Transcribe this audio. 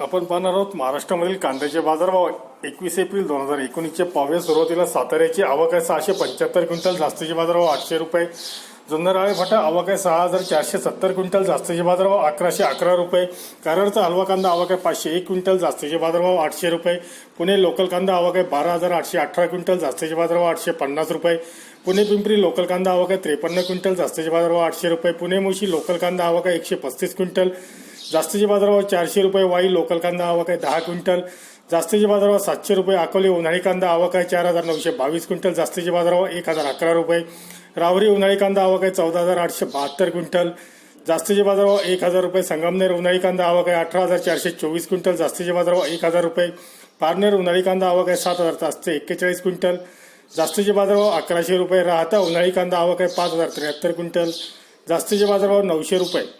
आपण पाहणार आहोत महाराष्ट्रामधील कांद्याचे बाजारभाव एकवीस एप्रिल दोन हजार एकोणीसच्या पावणे सुरुवातीला साताऱ्याची आवक आहे. सहाशे पंच्याहत्तर क्विंटल जास्तीचे बाजारभाव आठशे रुपये जुन्नराळे फाटा आवक आहे सहा हजार चारशे सत्तर क्विंटल जास्तीचे बाजारभाव अकराशे अकरा रुपये. कारळचा हलवा कांदा आवक आहे पाचशे एक क्विंटल जास्तीचे बाजारभाव आठशे रुपये. पुणे लोकल कांदा आवक आहे बारा हजार आठशे अठरा क्विंटल जास्तीचे बाजारभाव आठशे पन्नास रुपये. पुणे पिंपरी लोकल कांदा आवक आहे त्रेपन्न क्विंटल जास्तीचे बाजारभाव आठशे रुपये. पुणे मुशी लोकल कांदा आवक आहे एकशे पस्तीस क्विंटल जास्तीचे बाजारभाव चारशे रुपये. वाई लोकल कांदा आवक आहे दहा क्विंटल जास्तीचे बाजारभाव सातशे रुपये अकोले उन्हाळी कांदा आवक आहे चार हजार नऊशे बावीस क्विंटल जास्तीचे बाजारभाव एक हजार अकरा रुपये. रावरी उन्हाळी कांदा आवक आहे चौदा हजार आठशे बहात्तर क्विंटल. जास्तीचे बाजारभाव एक हजार रुपये. संगमनेर उन्हाळी कांदा आवक आहे अठरा हजार चारशे चोवीस क्विंटल. जास्तीचे बाजारभाव एक हजार रुपये. पारनेर उन्हाळी कांदा आवक आहे सात हजार सातशे एक्केचाळीस क्विंटल. जास्तीचे बाजारभाव अकराशे रुपये. राहता उन्हाळी कांदा आवक आहे पाच हजार त्र्याहत्तर क्विंटल. जास्तीचे बाजारभाव नऊशे रुपये.